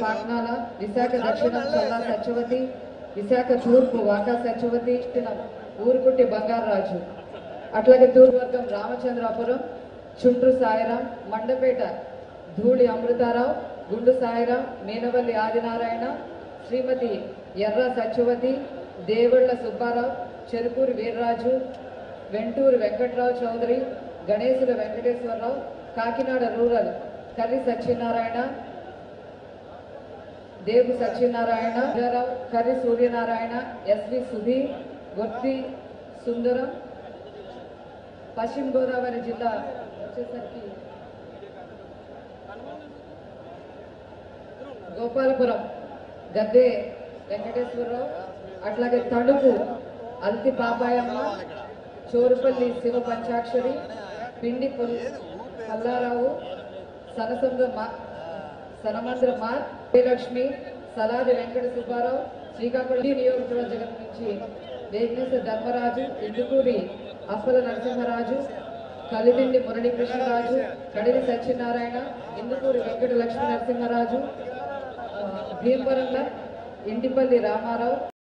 పాట్నాల విశాఖ దక్షిణం చల్లా సత్యవతి విశాఖ తూర్పు వాకా సత్యవతి దక్షిణం ఊరుకుట్టి బంగారరాజు. అట్లాగే తూర్పు వర్గం రామచంద్రాపురం చుండ్రు సాయిరాం మండపేట ధూళి అమృతారావు గుండు సాయిరాం మీనవల్లి ఆదినారాయణ శ్రీమతి ఎర్ర సత్యవతి దేవుళ్ళ సుబ్బారావు చెరుకూరి వీర్రాజు వెంటూరు వెంకట్రావు చౌదరి గణేశుల వెంకటేశ్వరరావు కాకినాడ రూరల్ కర్రి సత్యనారాయణ దేవు సత్యనారాయణ రాజారావు కర్రి సూర్యనారాయణ ఎస్వి సుధీర్ గొత్తి సుందరం పశ్చిమ గోదావరి జిల్లా వచ్చేసరికి గోపాలపురం గద్దె వెంకటేశ్వరరావు అట్లాగే తణుకు అల్తి పాపాయమ్మ చోరుపల్లి శివ పంచాక్షరి పిండి పొల్ పల్లారావు సనసంద్ర మా సనమంద్ర మా సలాది వెంకట సుబ్బారావు శ్రీకాకుళం నియోజకవర్గం నుంచి వేగ్నేశ్వర ధర్మరాజు ఇందుకూరి అప్పల నరసింహరాజు కలిదిండి మురళీకృష్ణరాజు కడిలి సత్యనారాయణ ఇందుకూరి వెంకట లక్ష్మీ నరసింహరాజు భీమవరంల ఇంటిపల్లి రామారావు